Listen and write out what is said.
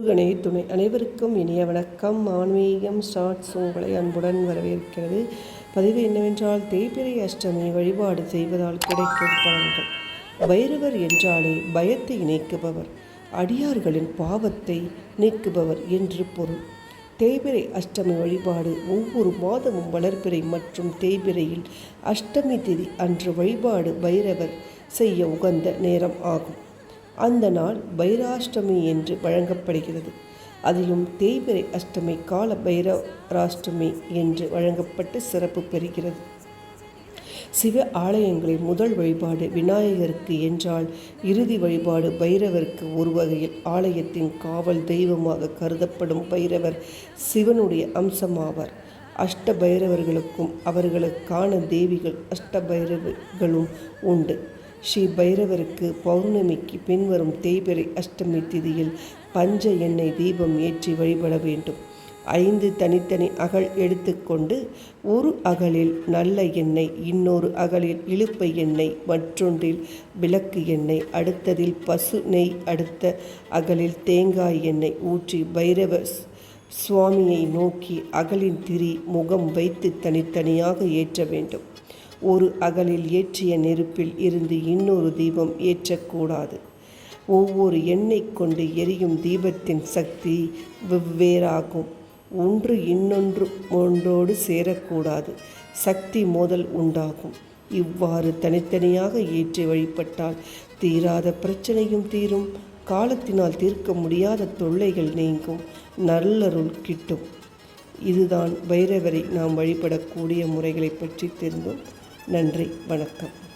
முருகனே துணை அனைவருக்கும் இனிய வணக்கம். ஆன்மீகம் ஸ்டார்ட்ஸ் உங்களை அன்புடன் வரவேற்கிறது. பதிவு என்னவென்றால் தேய்பிரை அஷ்டமி வழிபாடு செய்வதால் கிடைக்கும் பலன்கள். வைரவர் என்றாலே பயத்தை நீக்குபவர். அடியார்களின் பாவத்தை நீக்குபவர் என்று பொருள். தேய்பிரை அஷ்டமி வழிபாடு ஒவ்வொரு மாதமும் வளர்பிறை மற்றும் தேய்பிரையில் அஷ்டமி திதி அன்று வழிபாடு பைரவர் செய்ய உகந்த நேரம் ஆகும். அந்த நாள் பைராஷ்டமி என்று வழங்கப்படுகிறது. அதிலும் தேய்பிரை அஷ்டமி கால பைரவராஷ்டமி என்று வழங்கப்பட்டு சிறப்பு பெறுகிறது. சிவ ஆலயங்களில் முதல் வழிபாடு விநாயகருக்கு என்றால் இறுதி வழிபாடு பைரவருக்கு ஒரு வகையில் ஆலயத்தின் காவல் தெய்வமாக கருதப்படும் பைரவர் சிவனுடைய அம்சமாவார். அஷ்ட பைரவர்களுக்கும் அவர்களுக்கான தேவிகள் அஷ்ட பைரவர்களும் உண்டு. ஸ்ரீ பைரவருக்கு பௌர்ணமிக்கு பின்வரும் தேய்பிரை அஷ்டமி திதியில் பஞ்ச எண்ணெய் தீபம் ஏற்றி வழிபட வேண்டும். ஐந்து தனித்தனி அகல் எடுத்துக்கொண்டு ஒரு அகலில் நல்ல எண்ணெய் இன்னொரு அகலில் இழுப்பை எண்ணெய் மற்றொன்றில் விளக்கு எண்ணெய் அடுத்ததில் பசு நெய் அடுத்த அகலில் தேங்காய் எண்ணெய் ஊற்றி பைரவ சுவாமியை நோக்கி அகலின் திரி முகம் வைத்து தனித்தனியாக ஏற்ற வேண்டும். ஒரு அகலில் ஏற்றிய நெருப்பில் இருந்து இன்னொரு தீபம் ஏற்றக்கூடாது. ஒவ்வொரு எண்ணெய் கொண்டு எரியும் தீபத்தின் சக்தி வெவ்வேறாகும். ஒன்று இன்னொன்று ஒன்றோடு சேரக்கூடாது. சக்தி மோதல் உண்டாகும். இவ்வாறு தனித்தனியாக ஏற்றி வழிபட்டால் தீராத பிரச்சனையும் தீரும். காலத்தினால் தீர்க்க முடியாத தொல்லைகள் நீங்கும். நல்லருள் கிட்டும். இதுதான் பைரவரை நாம் வழிபடக்கூடிய முறைகளை பற்றி தெரிந்தோம். நன்றி வணக்கம்.